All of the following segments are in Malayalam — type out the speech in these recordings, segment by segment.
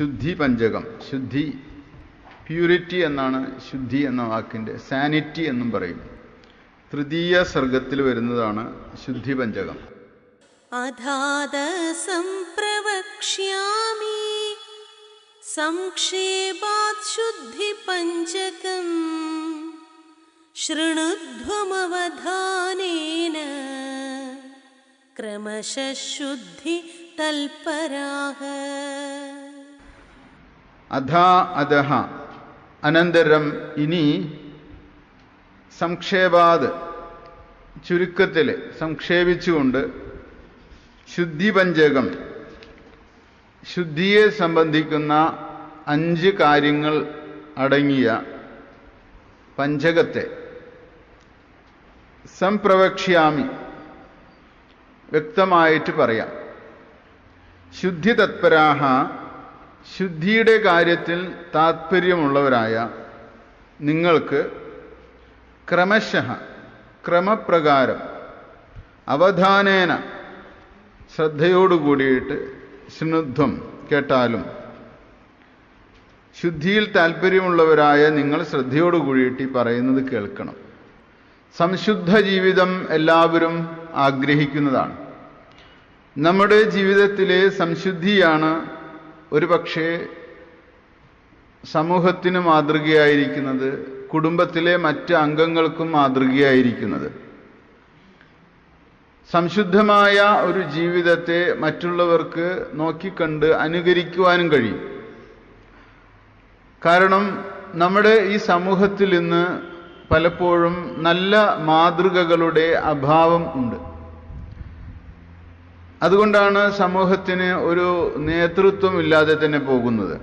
ശുദ്ധി പഞ്ചകം ശുദ്ധി പ്യൂരിറ്റി എന്നാണ് ശുദ്ധി എന്ന വാക്കിന്റെ സാനിറ്റി എന്നും പറയും തൃതീയ സർഗത്തിൽ വരുന്നതാണ് ശുദ്ധി പഞ്ചകം അധാത സംപ്രവക്ഷ്യാമി സംക്ഷേപാത് ശുദ്ധി പഞ്ചകം ശൃണുധ്വമവധാനേന ക്രമശ ശുദ്ധി തൽപരാഹ അധാ അധഹ അനന്തരം ഇനി സംക്ഷേപാത് ചുരുക്കത്തിൽ സംക്ഷേപിച്ചുകൊണ്ട് ശുദ്ധിപഞ്ചകം. ശുദ്ധിയെ സംബന്ധിക്കുന്ന അഞ്ച് കാര്യങ്ങൾ അടങ്ങിയ പഞ്ചകത്തെ സംപ്രവക്ഷ്യാമി വ്യക്തമായിട്ട് പറയാം. ശുദ്ധി തത്പരാഹ ശുദ്ധിയുടെ കാര്യത്തിൽ താത്പര്യമുള്ളവരായ നിങ്ങൾക്ക് ക്രമശഃ ക്രമപ്രകാരം അവധാനേന ശ്രദ്ധയോടുകൂടിയിട്ട് സ്നുദ്ധം കേട്ടാലും ശുദ്ധിയിൽ താല്പര്യമുള്ളവരായ നിങ്ങൾ ശ്രദ്ധയോടുകൂടിയിട്ട് ഈ പറയുന്നത് കേൾക്കണം. സംശുദ്ധ ജീവിതം എല്ലാവരും ആഗ്രഹിക്കുന്നതാണ്. നമ്മുടെ ജീവിതത്തിലെ സംശുദ്ധിയാണ് ഒരു പക്ഷേ സമൂഹത്തിന് മാതൃകയായിരിക്കുന്നത് കുടുംബത്തിലെ മറ്റ് അംഗങ്ങൾക്കും മാതൃകയായിരിക്കുന്നത്. സംശുദ്ധമായ ഒരു ജീവിതത്തെ മറ്റുള്ളവർക്ക് നോക്കിക്കണ്ട് അനുകരിക്കുവാനും കഴിയും. കാരണം നമ്മുടെ ഈ സമൂഹത്തിൽ ഇന്ന് പലപ്പോഴും നല്ല മാതൃകകളുടെ അഭാവം ഉണ്ട്. അതുകൊണ്ടാണ് സമൂഹത്തിന് ഒരു നേതൃത്വം ഇല്ലാതെ തന്നെ പോകുന്നത്.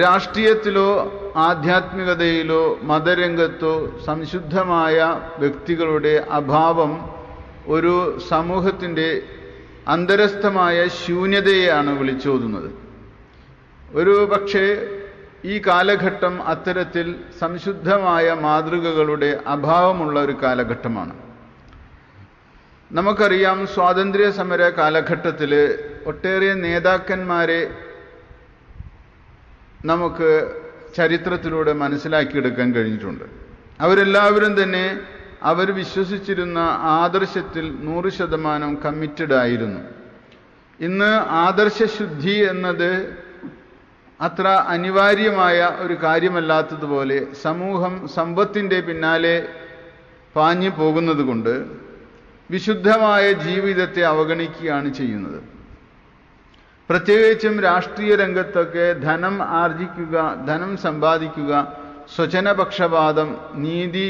രാഷ്ട്രീയത്തിലോ ആധ്യാത്മികതയിലോ മതരംഗത്തോ സംശുദ്ധമായ വ്യക്തികളുടെ അഭാവം ഒരു സമൂഹത്തിന്റെ അന്തരസ്ഥമായ ശൂന്യതയെയാണ് വിളിച്ചോതുന്നത്. ഒരു പക്ഷേ ഈ കാലഘട്ടം അത്തരത്തിൽ സംശുദ്ധമായ മാതൃകകളുടെ അഭാവമുള്ള ഒരു കാലഘട്ടമാണ്. നമുക്കറിയാം സ്വാതന്ത്ര്യ സമര കാലഘട്ടത്തിൽ ഒട്ടേറെ നേതാക്കന്മാരെ നമുക്ക് ചരിത്രത്തിലൂടെ മനസ്സിലാക്കിയെടുക്കാൻ കഴിഞ്ഞിട്ടുണ്ട്. അവരെല്ലാവരും തന്നെ അവർ വിശ്വസിച്ചിരുന്ന ആദർശത്തിൽ നൂറ് ശതമാനം കമ്മിറ്റഡ് ആയിരുന്നു. ഇന്ന് ആദർശശുദ്ധി എന്നത് അത്ര അനിവാര്യമായ ഒരു കാര്യമല്ലാത്തതുപോലെ സമൂഹം സമ്പത്തിന്റെ പിന്നാലെ പാഞ്ഞു പോകുന്നത് കൊണ്ട് വിശുദ്ധമായ ജീവിതത്തെ അവഗണിക്കുകയാണ് ചെയ്യുന്നത്. പ്രത്യേകിച്ചും രാഷ്ട്രീയ രംഗത്തൊക്കെ ധനം ആർജിക്കുക ധനം സമ്പാദിക്കുക സ്വജനപക്ഷപാതം നീതി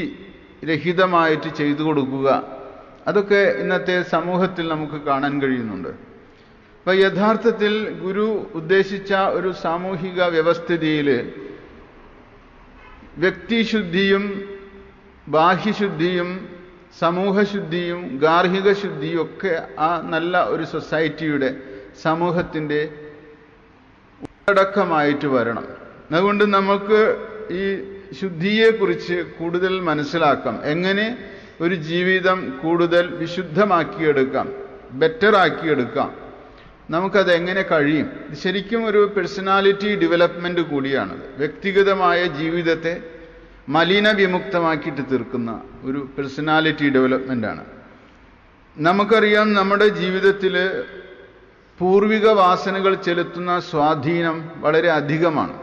രഹിതമായിട്ട് ചെയ്തു കൊടുക്കുക അതൊക്കെ ഇന്നത്തെ സമൂഹത്തിൽ നമുക്ക് കാണാൻ കഴിയുന്നുണ്ട്. അപ്പൊ യഥാർത്ഥത്തിൽ ഗുരു ഉദ്ദേശിച്ച ഒരു സാമൂഹിക വ്യവസ്ഥിതിയിൽ വ്യക്തിശുദ്ധിയും ബാഹ്യശുദ്ധിയും സമൂഹശുദ്ധിയും ഗാർഹിക ശുദ്ധിയും ഒക്കെ ആ നല്ല ഒരു സൊസൈറ്റിയുടെ സമൂഹത്തിന്റെ ഉള്ളടക്കമായിട്ട് വരണം. അതുകൊണ്ട് നമുക്ക് ഈ ശുദ്ധിയെക്കുറിച്ച് കൂടുതൽ മനസ്സിലാക്കാം. എങ്ങനെ ഒരു ജീവിതം കൂടുതൽ വിശുദ്ധമാക്കിയെടുക്കാം ബെറ്റർ ആക്കിയെടുക്കാം നമുക്കത് എങ്ങനെ കഴിയും ശരിക്കും ഒരു പേഴ്സണാലിറ്റി ഡെവലപ്മെന്റ് കൂടിയാണത്. വ്യക്തിഗതമായ ജീവിതത്തെ മലിന വിമുക്തമാക്കിയിട്ട് തീർക്കുന്ന ഒരു പേഴ്സണാലിറ്റി ഡെവലപ്മെന്റാണ് നമുക്കറിയാം നമ്മുടെ ജീവിതത്തിൽ പൂർവിക വാസനകൾ ചെലുത്തുന്ന സ്വാധീനം വളരെ അധികമാണ്.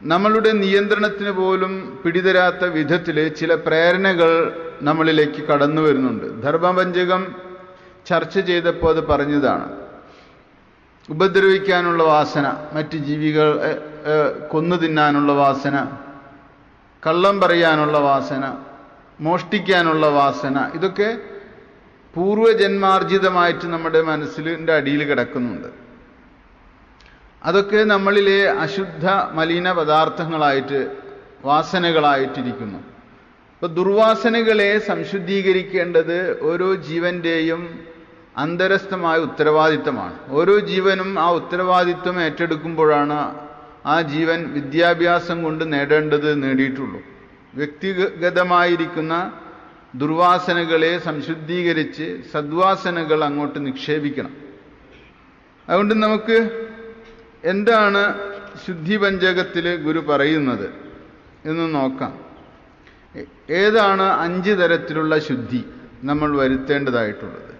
നമ്മളുടെ നിയന്ത്രണത്തിന് പോലും പിടിതരാത്ത വിധത്തിൽ ചില പ്രേരണകൾ നമ്മളിലേക്ക് കടന്നു വരുന്നുണ്ട്. ധർമ്മപഞ്ചകം ചർച്ച ചെയ്തപ്പോൾ അത് പറഞ്ഞതാണ്. ഉപദ്രവിക്കാനുള്ള വാസന മറ്റ് ജീവികൾ കൊന്നു തിന്നാനുള്ള വാസന കള്ളം പറയാനുള്ള വാസന മോഷ്ടിക്കാനുള്ള വാസന ഇതൊക്കെ പൂർവജന്മാർജിതമായിട്ട് നമ്മുടെ മനസ്സിന്റെ അടിയിൽ കിടക്കുന്നുണ്ട്. അതൊക്കെ നമ്മളിലെ അശുദ്ധ മലിന പദാർത്ഥങ്ങളായിട്ട് വാസനകളായിട്ടിരിക്കുന്നു. അപ്പൊ ദുർവാസനകളെ സംശുദ്ധീകരിക്കേണ്ടത് ഓരോ ജീവന്റെയും അന്തരസ്ഥമായ ഉത്തരവാദിത്തമാണ്. ഓരോ ജീവനും ആ ഉത്തരവാദിത്വം ഏറ്റെടുക്കുമ്പോഴാണ് ആ ജീവൻ വിദ്യാഭ്യാസം കൊണ്ട് നേടേണ്ടത് നേടിയിട്ടുള്ളൂ. വ്യക്തിഗതമായിരിക്കുന്ന ദുർവാസനകളെ സംശുദ്ധീകരിച്ച് സദ്വാസനകൾ അങ്ങോട്ട് നിക്ഷേപിക്കണം. അതുകൊണ്ട് നമുക്ക് എന്താണ് ശുദ്ധി പഞ്ചകത്തിൽ ഗുരു പറയുന്നത് എന്ന് നോക്കാം. ഏതാണ് അഞ്ച് തരത്തിലുള്ള ശുദ്ധി നമ്മൾ വരുത്തേണ്ടതായിട്ടുള്ളത്?